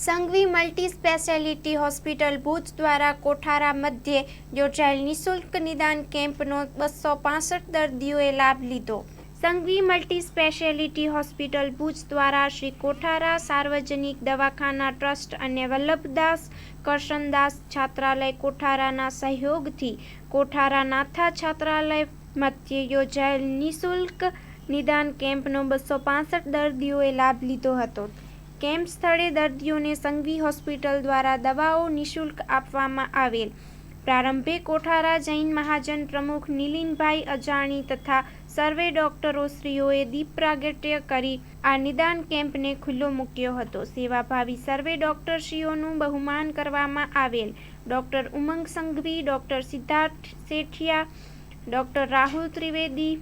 Sanghvi multi speciality hospital Bhuj દ્વારા કોઠારા મધ્યે યોજાયેલ નિઃશુલ્ક નિદાન કેમ્પનો બસો પાસઠ દર્દીઓએ લાભ લીધો. Sanghvi multi speciality hospital Bhuj દ્વારા શ્રી કોઠારા સાર્વજનિક દવાખાના ટ્રસ્ટ અને વલ્લભદાસ કરશનદાસ છાત્રાલય કોઠારાના સહયોગથી કોઠારા નાથા છાત્રાલય મધ્યે યોજાયેલ નિઃશુલ્ક નિદાન કેમ્પનો બસો પાસઠ દર્દીઓએ લાભ લીધો હતો. કેમ્પ સ્થળે દર્દીઓને સંઘવી હોસ્પિટલ દ્વારા દવાઓ નિઃશુલ્ક આપવામાં આવેલ. પ્રારંભે કોઠારા જૈન મહાજન પ્રમુખ નીલિનભાઈ અજાણી તથા સર્વે ડોક્ટરોશ્રીઓએ દીપ પ્રાગટ્ય કરી આ નિદાન કેમ્પને ખુલ્લો મૂક્યો હતો. સેવાભાવી સર્વે ડોક્ટરશ્રીઓનું બહુમાન કરવામાં આવેલ. Doctor Umang Sanghvi, doctor Siddharth Sethia doctor Rahul Trivedi,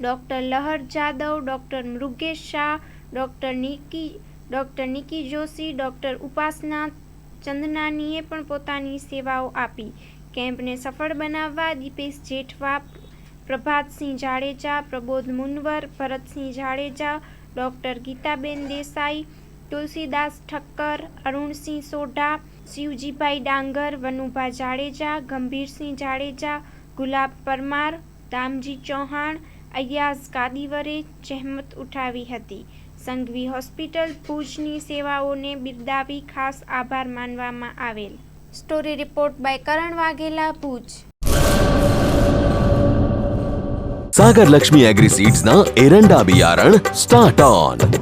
doctor Lahar Jadav, doctor Mrugesh Shah, doctor Niki doctor Niki Joshi, doctor Upasana ચંદનાનીએ પણ પોતાની સેવાઓ આપી. કેમ્પને સફળ બનાવવા દીપેશ જેઠવા, પ્રભાતસિંહ જાડેજા, પ્રબોધ મુનવર, ભરતસિંહ જાડેજા, ડૉક્ટર ગીતાબેન દેસાઈ, તુલસીદાસ ઠક્કર, અરુણસિંહ સોઢા, શિવજીભાઈ ડાંગર, વનુભા જાડેજા, ગંભીરસિંહ જાડેજા, ગુલાબ પરમાર, દામજી ચૌહાણ અયાઝ કાદીવરે જહેમત ઉઠાવી હતી. સંઘવી હોસ્પિટલ ભુજની સેવાઓને બિરદાવી ખાસ આભાર માનવામાં આવેલ. Story report by Karan Vaghela Bhuj. Sagar Lakshmi એગ્રીસીડ્સના એરંડા બિયારણ સ્ટાર્ટ ઓન.